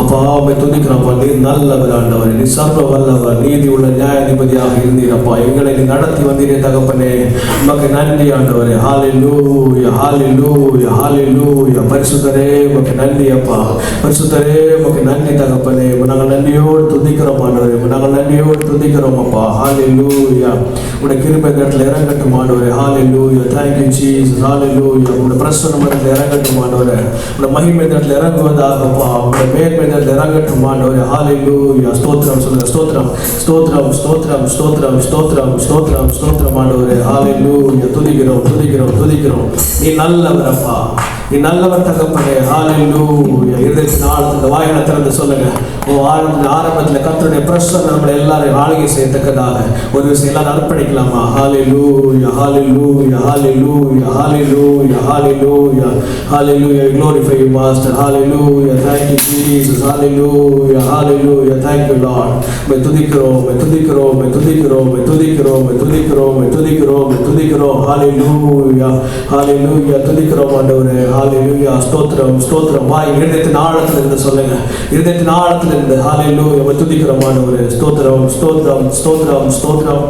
அப்பா உம்மை துதிக்கிறோம்ப்பா நீர் நல்லவர் ஆண்டவர் நீ சர்வ வல்லவர் நீதி உள்ள நியாயாதிபதியாக இருந்தீரப்பா எங்களை நீ நடத்தி வந்தீரே தகப்பனே உமக்கு நன்றி ஆண்டவரே லூய ஹாலி லூய பரிசுத்தரே உமக்கு நன்றி அப்பா பரிசுத்தரே உமக்கு நன்றி தகப்பனே நாங்கள் நன்றியோடு துதிக்கிறோம் ஆண்டவரே நாங்கள் நன்றியோடு துதிக்கிறோம் அப்பா ஹாலி ஹalleluya உடைய கிருப்பை நேரத்தில் இறங்கட்டும் ஆண்டவரே ஹalleluya thank you you holy hallelujah உடைய பிரசன்னம் இடத்துல இறங்கட்டும் ஆண்டவரே உடைய மகிமை நேரத்தில் இறங்குவதாகப்பா உடைய மேன்மை இடத்துல இறங்கட்டும் ஆண்டவரே. ஹalleluya ஸ்தோத்ரம் சொல்லுங்க. ஸ்தோத்ரம் ஸ்தோத்ரம் ஸ்தோத்ரம் ஸ்தோத்ரம் ஸ்தோத்ரம் ஸ்தோத்திரம் ஸ்தோத்திரம் ஆண்டவரே. ஹalleluya துதிக்கிறோம் துதிக்கிறோம் துதிக்கிறோம். நீ நல்லவரப்பா. நல்லவர் தகப்பனே. ஹalleluya இருதயத்தின் ஆழத்துல வாயில திறந்து சொல்லுங்க. ஓ ஆரம்பத்தில் ஆரம்பத்தில் கத்தருடைய பிரசன்னம் நம்மளை எல்லாரும் ஆளுகை செய்யத்தக்கதாக. ஒரு விஷயம் எல்லாரும் அர்ப்பணிக்கலாமா? ஹalleluya hallelujah hallelujah hallelujah hallelujah. Hallelujah. Glorify you master hallelujah. Thank you jesus. Hallelujah hallelujah. Thank you lord. மே துதிக்கிறோம் மே துதிக்கிறோம் மே துதிக்கிறோம் மே துதிக்கிறோம் மே துதிக்கிறோம் மே துதிக்கிறோம் மே துதிக்கிறோம் hallelujah hallelujah. துதிக்கிறோம் ஆண்டவரே hallelujah. ஸ்தோத்திரம் ஸ்தோத்திரம். வாய் இருதயத்தின் ஆழத்தில் இருந்து சொல்லுங்க. இருதயத்தின் ஆழத்தில் இருந்து hallelujah. மே துதிக்கிறோம் ஆண்டவரே ஸ்தோத்திரம் ஸ்தோத்திரம் ஸ்தோத்திரம் ஸ்தோத்திரம்.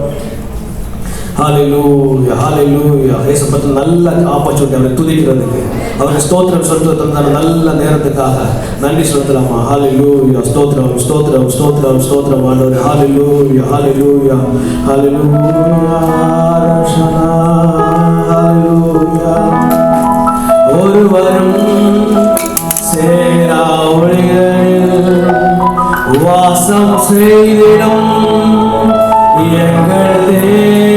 ஹalleluya ஹalleluya ஏசப்பட்ட நல்ல ஆப்பர்ச்சுனிட்டி அவரை துதிக்கிறதுக்கு. அவரை ஸ்தோத்திரம் சொல்றது தந்தான நல்ல நேரத்துக்காக நன்றி செலுத்தலாமா? ஹalleluya ஸ்தோத்திரம் ஸ்தோத்திரம் ஸ்தோத்திரம் ஸ்தோத்திரம் ஆண்டவரே. ஹalleluya ஹalleluya ஹalleluya ரஷனா ஹalleluya ஒருவரும் சேரா ஒளிகளில் வாசம் செய்திடும் எங்கள் தேவனே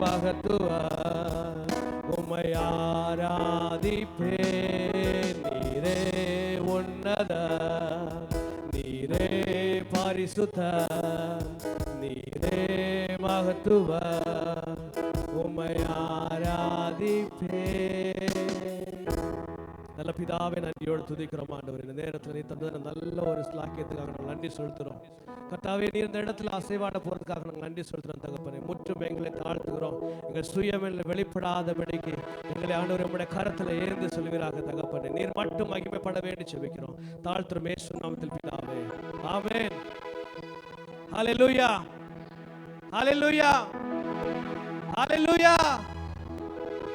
மகத்துவ உம்மை ஆராதிப்பே நீரே உன்னத நீரே பரிசுத்த நீரே மகத்துவ உம்மை ஆராதிப்பே நல்ல பிதாவே நன்றியோடு துதிக்கிறோம் ஆண்டவர். இந்த நேரத்தில் நீ தந்தது நல்ல ஒரு ஸ்லாக்கியத்துக்காக நாங்கள் நன்றி செலுத்துகிறோம் கர்த்தாவே நீ இந்த இடத்துல அசைவாட போகிறதுக்காக நாங்கள் நன்றி செலுத்துகிறோம் தகப்பனே. முற்றும் எங்களை தாழ்த்துகிறோம். எங்கள் சுயமில் வெளிப்படாதபடிக்கு எங்களை ஆண்டவர் நம்முடைய கரத்தில் ஏந்து சொல்கிறாக தகப்பனே. நீர் மட்டும் மகிமைப்பட வேண்டி செபிக்கிறோம். தாழ்த்துறோம் இயேசு நாமத்தில் பிதாவே. ஆமென். ஹalleluya. ஹalleluya. ஹalleluya.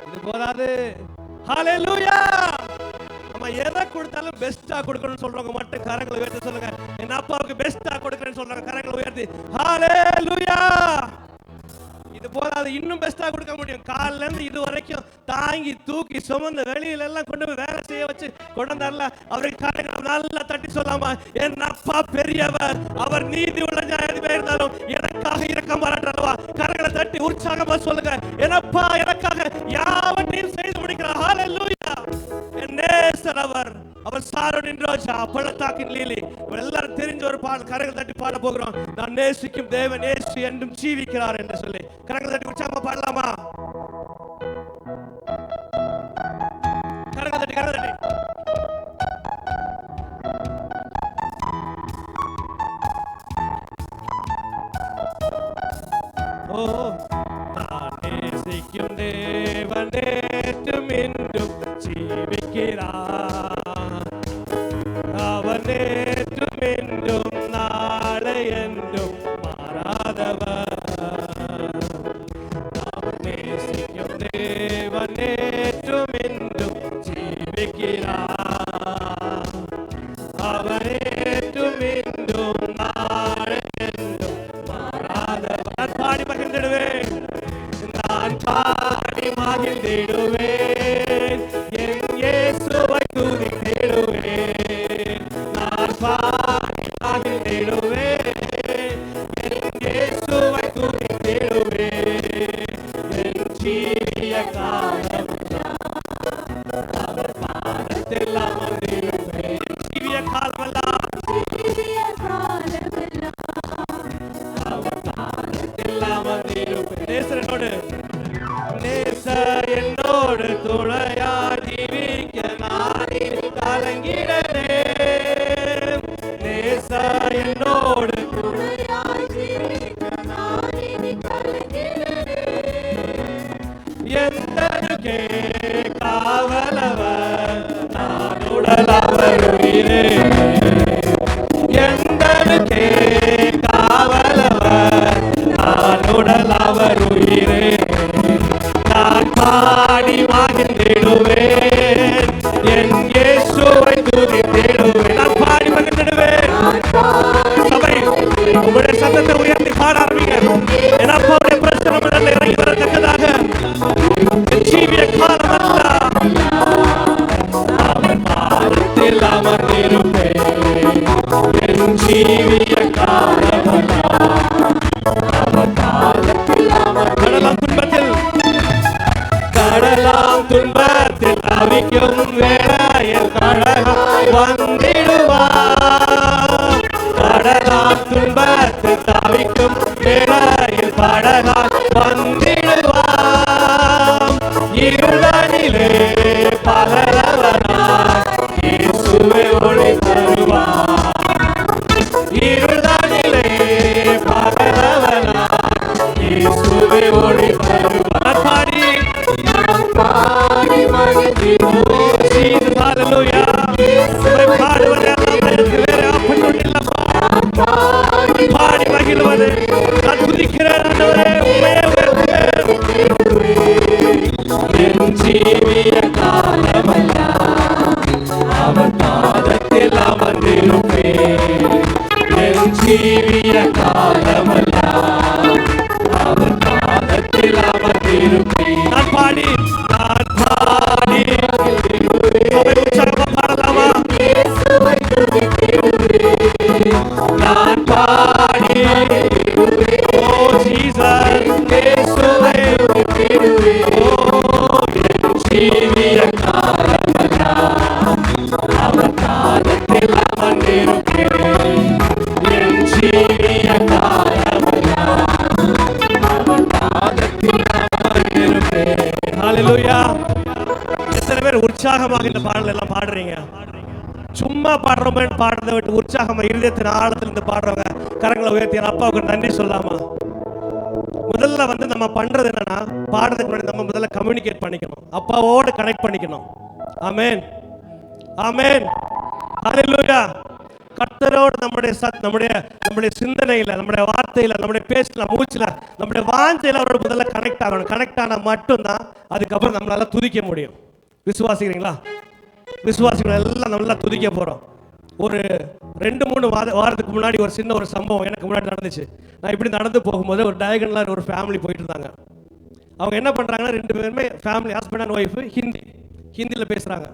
இது போதாது. ஹalleluya. நம்ம எதை கொடுத்தாலும் பெஸ்டா கொடுக்கணும்னு சொல்றவங்க மட்டும் கரங்களை உயர்த்தி சொல்லுங்க. என் அப்பாவுக்கு பெஸ்டா கொடுக்கறேன்னு சொல்றாங்க. கரங்களை உயர்த்தி. ஹalleluya இது போதாது இன்னும் பெஸ்டா கொடுக்க முடியும். காலிலேருந்து இது வரைக்கும் தாங்கி தூக்கி சுமந்து வெளியில எல்லாம் கொண்டு போய் வேலை செய்ய வச்சு கொண்டு வந்தார்ல அவருக்கு கரங்களை நல்லா தட்டி சொல்லாமா? என் அப்பா பெரியவர். அவர் நீதி உள்ள நியாயாதிபதியா இருந்தாலும் எனக்காக இறக்கம் பாராட்டுறவா? கரங்களை தட்டி உற்சாகமா சொல்லுங்க. எனப்பா எனக்காக யாவற்றையும் செய்து முடிக்கிறார். ஹalleluya என் நேசர் அவர். அவர் சாரோனின் ரோஜா பள்ளத்தாக்கின் லீலி இவர் எல்லாரும் தெரிஞ்ச ஒரு பாடல் கரங்கள் தட்டி பாட போகிறோம் நான் நேசிக்கும் தேவன் நேசி என்றும் ஜீவிக்கிறார் என்று சொல்லி கரங்கள் தட்டி உற்சாகமா பாடலாமா கரங்கள் தட்டி கரங்கள் தட்டி ஓ நான் நேசிக்கும் தேவன் நேற்றும் இன்றும் ஜீவிக்கிறார் அவர் உயிரே. நான் பாடி வாழ்ந்திடுவேன். இருளனிலே பகலவனாய் ஆமன் பாடுறதை விட்டு உற்சாகமா இருதயத்தின் ஆழத்திலிருந்து பாடுறவங்க கரங்களை உயர்த்தி அப்பாவுக்கு நன்றி சொல்லாமா முதல்ல வந்து நம்ம பண்றது என்னன்னா பாடுறதுக்கு முன்னாடி நம்ம முதல்ல கம்யூனிகேட் பண்ணிக்கணும். அப்பாவோட கனெக்ட் பண்ணிக்கணும். ஆமேன். ஆமென். ஹalleluya கர்த்தரோடு நம்முடைய சத் நம்முடைய நம்முடைய சிந்தனையில நம்முடைய வார்த்தையில நம்முடைய பேச்சில் மூச்சில் நம்முடைய வாஞ்சையில் அவரோட முதல்ல கனெக்ட் ஆகணும். கனெக்ட் ஆனா மட்டும்தான் அதுக்கப்புறம் நம்மளால துதிக்க முடியும். விசுவாசிக்கிறீங்களா? விசுவாசிகள் எல்லாம் நல்லா துதிக்க போறோம். ஒரு ரெண்டு மூணு வார வாரத்துக்கு முன்னாடி ஒரு சின்ன ஒரு சம்பவம் எனக்கு முன்னாடி நடந்துச்சு. நான் இப்படி நடந்து போகும்போது ஒரு டயகனலாக ஒரு ஃபேமிலி போயிட்டு இருந்தாங்க அவங்க என்ன பண்ணுறாங்கன்னா ரெண்டு பேருமே family husband and wife Hindi. ஹிந்தியில் பேசுகிறாங்க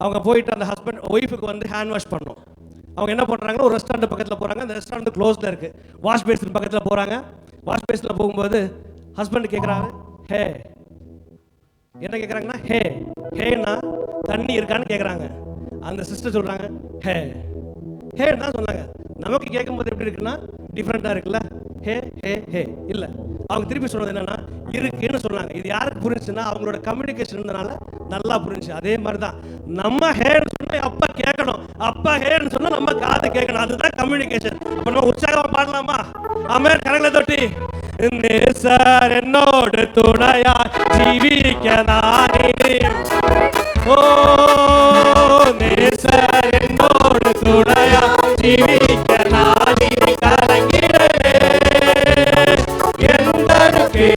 அவங்க போயிட்டு அந்த ஹஸ்பண்ட் ஒய்ஃபுக்கு வந்து ஹேண்ட் வாஷ் பண்ணோம் அவங்க என்ன பண்ணுறாங்கன்னா ஒரு ரெஸ்டாரண்ட் பக்கத்தில் போகிறாங்க அந்த ரெஸ்டாரண்ட் க்ளோஸில் இருக்குது வாஷ் பேசின் பக்கத்தில் போகிறாங்க வாஷ் பேஸில் போகும்போது ஹஸ்பண்ட் கேட்குறாங்க ஹே. என்ன கேட்குறாங்கன்னா ஹே. ஹேனா தண்ணி இருக்கான்னு கேட்குறாங்க அந்த சிஸ்டர் சொல்கிறாங்க ஹே. ஹே தான் சொன்னாங்க. நமக்கு கேட்கும்போது எப்படி இருக்குன்னா டிஃப்ரெண்ட்டாக இருக்குல்ல. ஹே ஹே ஹே. இல்லை. அவங்க திருப்பி சொன்னது என்னன்னா இருக்குன்னு சொன்னாங்க. இது யாருக்கு புரிஞ்சுன்னா அவங்களோட கம்யூனிகேஷன் இருந்தனால நல்லா புரிஞ்சு அதே மாதிரி தான் நம்ம ஹேன்னு சொன்னா அப்பா கேட்கணும். அப்பா ஹேன்னு சொன்னா நம்ம காதை கேட்கணும். அதுதான் கம்யூனிகேஷன் அப்போ நம்ம உற்சாகமா பாடலாமா? அமேர் கரங்களை தொட்டி. நேசர் என்னோடு துணையா ஜீவிக்க நானே. ஓ! நேசர் என்னோடு துணையா ஜீவிக்க நானே கலங்கிடலே எந்தனுக்கே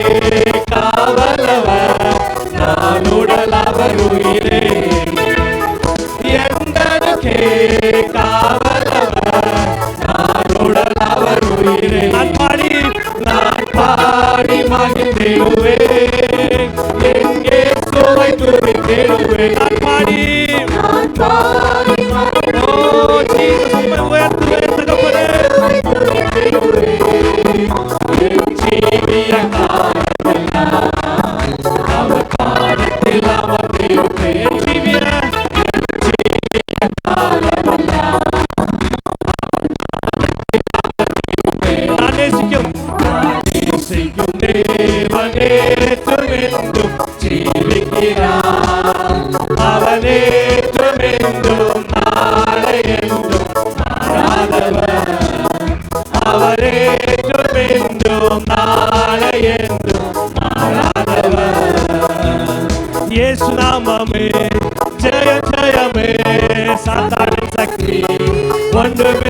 Santa Rosa Cristo, quando Wonder.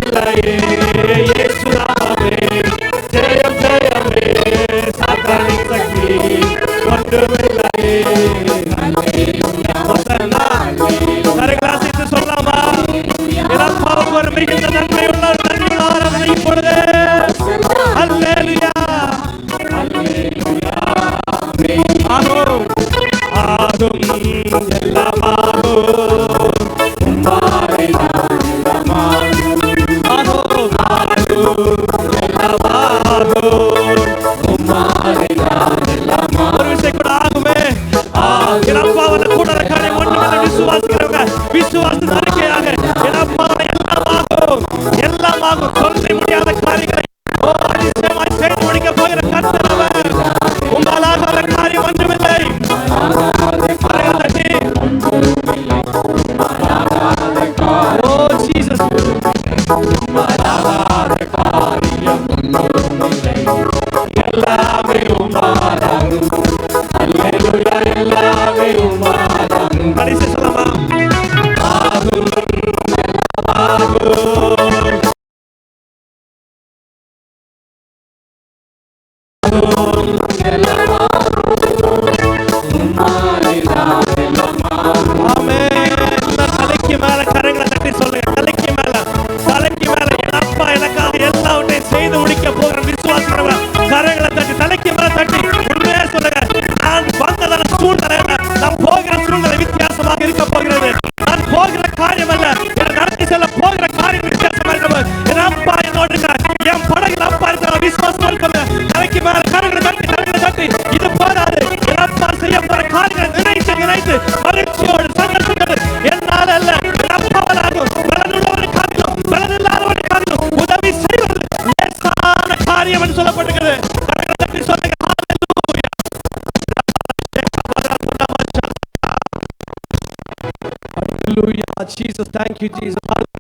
Hallelujah Jesus. Thank you Jesus. Hallelujah.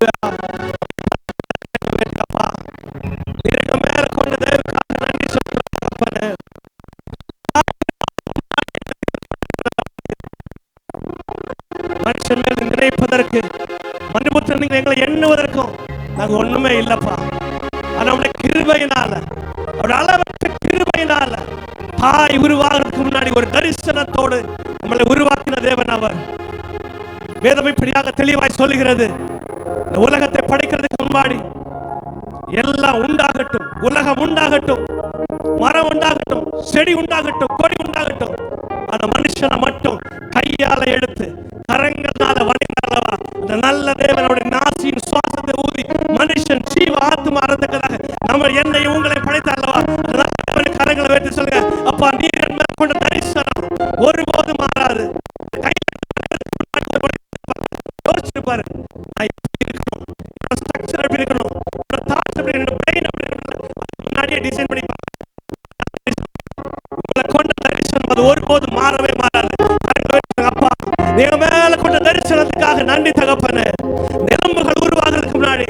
எங்களை எண்ணுவதற்கும் நாங்கள் ஒண்ணுமே இல்லப்பா ஆனால் உடைய கிருபையினால அவருடைய அளவற்ற கிருபையினால தாய் உருவாகிறதுக்கு முன்னாடி ஒரு தரிசனத்தோடு வேதம் இப்படியாக தெளிவாய் சொல்லுகிறது. உலகத்தை படைக்கிறதுக்கு முன்னாடி எல்லாம் உண்டாகட்டும். உலகம் உண்டாகட்டும். மரம் உண்டாகட்டும். செடி உண்டாகட்டும். கொடி உண்டாகட்டும். அந்த மனுஷனை மட்டும் கையால எடுத்து பார்ப்பாரு தரிசனம் அது தரிசனத்துக்காக நன்றி தகப்பன. நரம்புகள் உருவாகிறதுக்கு முன்னாடி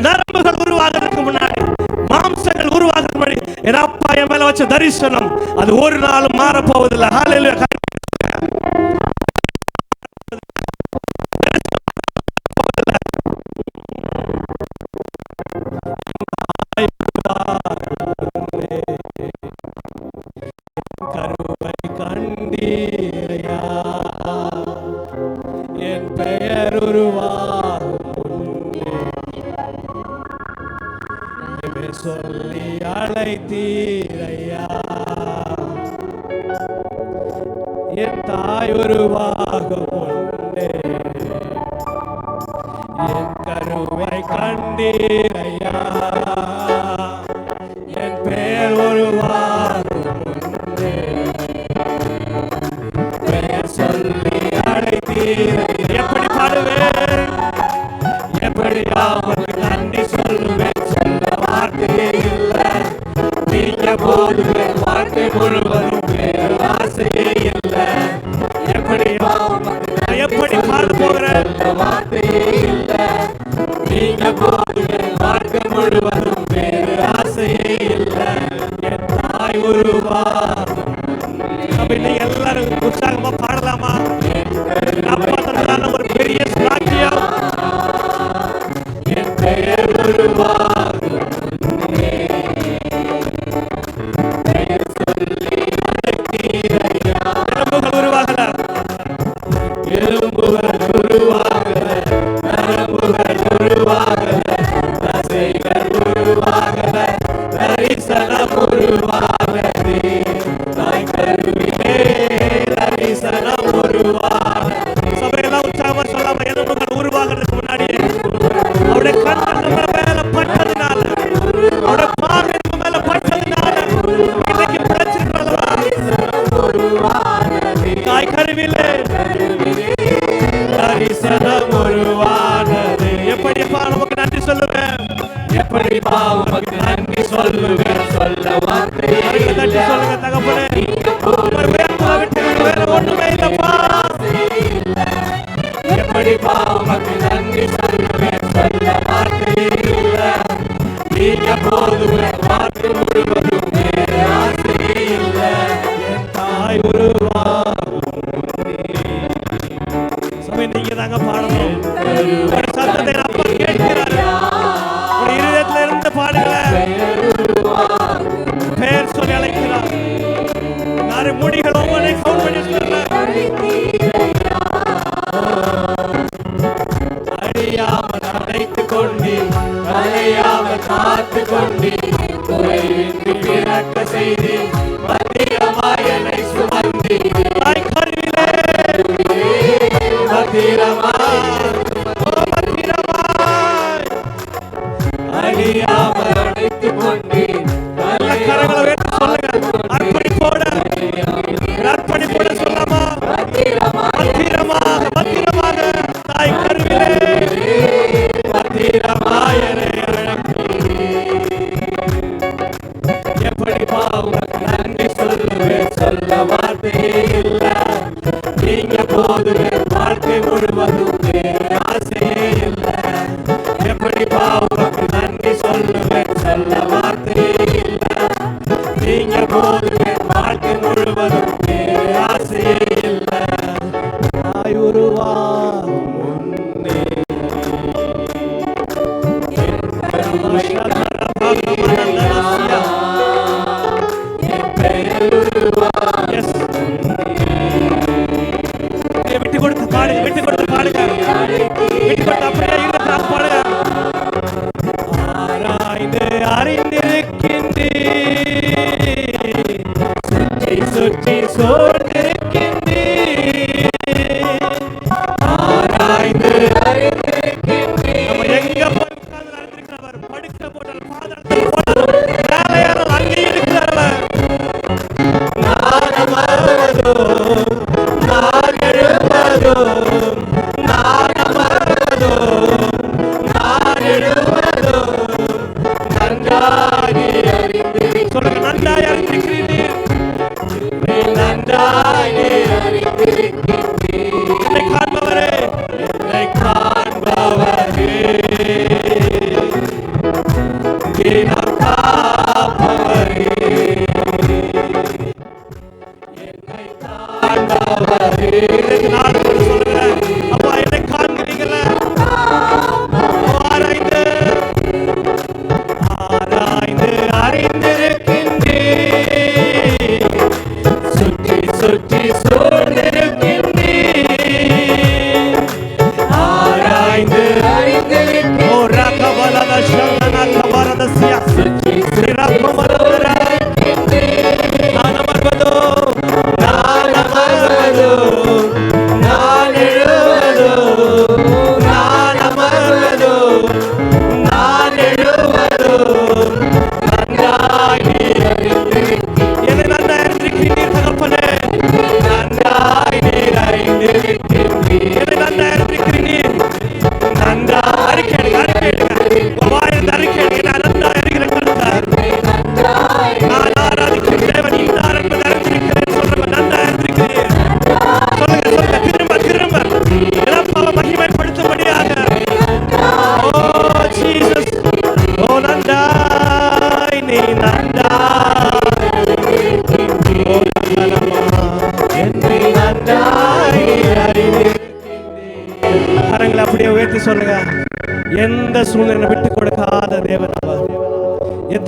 நரம்புகள் உருவாகிறதுக்கு முன்னாடி மாம்சங்கள் முன்னாடி என் அப்பா என் மேல வச்ச தரிசனம் அது ஒரு நாளும் மாற போவதில்லை சொல்லி அழைத்தீரையா. என் தாய் உருவாக பொண்ணே என் கருவை கண்டீரையா. Bye. நடுவிலே தரிசனம் உருவானது எப்படிப்பா நமக்கு நன்றி சொல்லுவேன் எப்படிப்பா உமக்கு நன்றி சொல்லுவேன்? சொல்ல வார்த்தை நன்றி சொல்லுங்க தகப்பனே.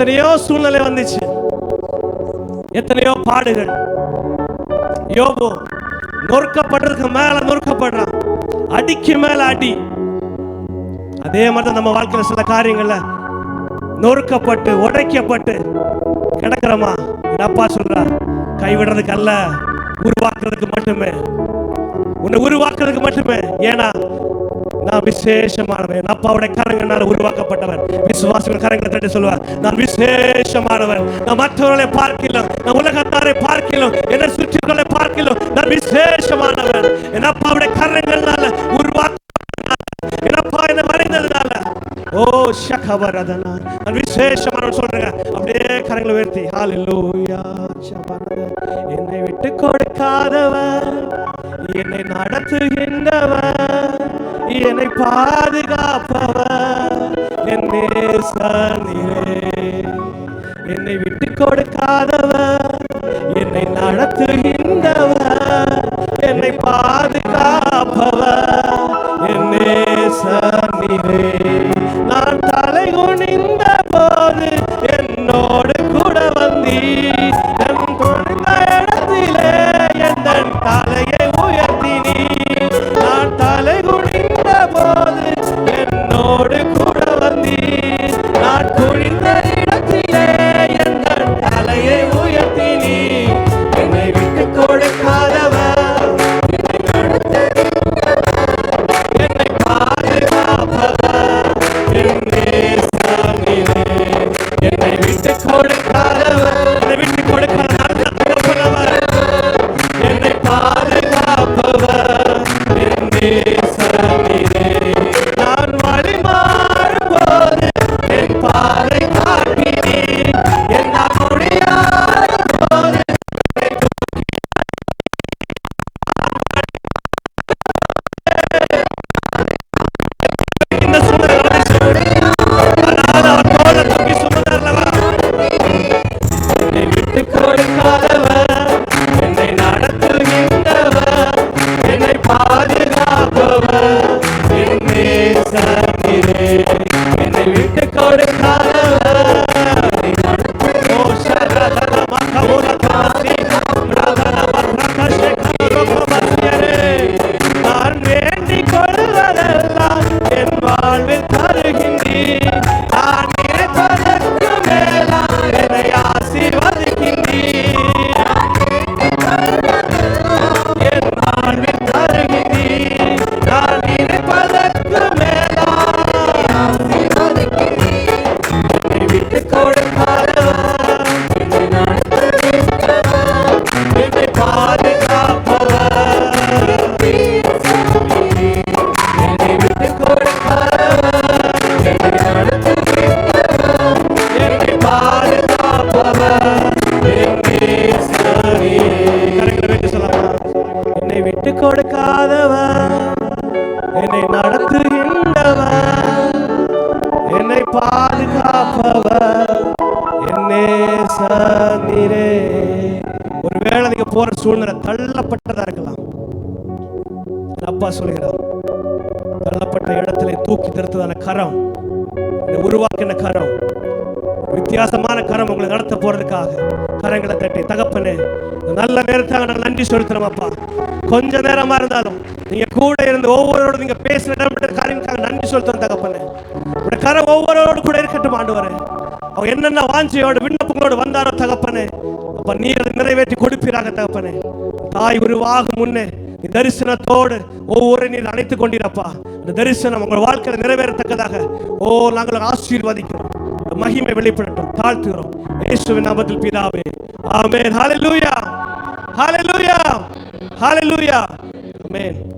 எத்தனையோ சூழ்நிலை வந்துச்சு. எத்தனையோ பாடுகள். யோபு நொறுக்கப்படுறதுக்கு மேல நொறுக்கப்படுறான். அடிக்கு மேல அடி. அதே மாதிரி தான் நம்ம வாழ்க்கையில சில காரியங்கள்ல. நொறுக்கப்பட்டு உடைக்கப்பட்டு கிடக்கிறோமா? அப்பா சொல்றார் கைவிடுறதுக்கு அல்ல உருவாக்குறதுக்கு மட்டுமே. உன்னை உருவாக்குறதுக்கு மட்டுமே. ஏன்னா நான் விசேஷமானவன். என் அப்பாவுடைய கரங்களால் உருவாக்கப்பட்டவன். விசுவாசிகள் கரங்களை தட்டி சொல்லுவார் நான் விசேஷமானவன். நான் மற்றவர்களை பார்க்கலாம் நான் உலகத்தாரை பார்க்கலாம் என்னை சுற்றிகளை பார்க்கலாம் நான் விசேஷமானவன். என் அப்பாவுடைய கரங்களால உருவாக்க என் அப்பா என்னை வரைந்ததுனால ஓ நான் விசேஷமானவன் சொல்றேங்க. அப்படியே கரங்களை உயர்த்தி ஹalleluya என்னை விட்டு கொடுக்காதவர். என்னை நடத்துகின்றவர். என்னை பாதுகாப்பவர். என் நேசனிலே. என்னை விட்டு கொடுக்காதவர். என்னை நடத்துகின்றவர். என்னை பாதுகாப்பவர். சூழ்நிலை தள்ளப்பட்டதா இருக்கலாம். அப்பா சொல்கிறார் தள்ளப்பட்ட இடத்திலே தூக்கி நிறுத்ததான கரம் உருவாக்கின கரம் வித்தியாசமான கரம் உங்களை நடத்த போறதுக்காக கரங்களை தட்டி தகப்பனே நல்ல நேரத்தாக நான் நன்றி செலுத்துறோம் அப்பா. கொஞ்ச நேரமா இருந்தாலும் நீங்க கூட இருந்து ஒவ்வொருவரோட நீங்க பேசுற இடம்பெற்ற காரியங்களுக்காக நன்றி செலுத்துறோம் தகப்பனே. கரம் ஒவ்வொருவரோடு கூட இருக்கட்டும் வரேன் அவங்க என்னென்ன வாஞ்சியோட விண்ணப்பங்களோடு வந்தாரோ தகப்பனே தகப்பன் நீர் அதை நிறைவேற்றி கொடுப்பீராக தகப்பனே. தாய் உருவாகும் முன்னே நீ தரிசனத்தோடு ஒவ்வொரு நீர் அழைத்துக் கொண்டிருப்பா. அந்த தரிசனம் உங்கள் வாழ்க்கையில் நிறைவேறத்தக்கதாக. ஓ நாங்கள் ஆசீர்வதிக்கிறோம். மகிமை வெளிப்படட்டும். தாழ்த்துகிறோம். இயேசுவின் நாமத்தில் பிதாவே. ஆமென். ஹalleluya. ஹalleluya. ஹalleluya. ஆமென்.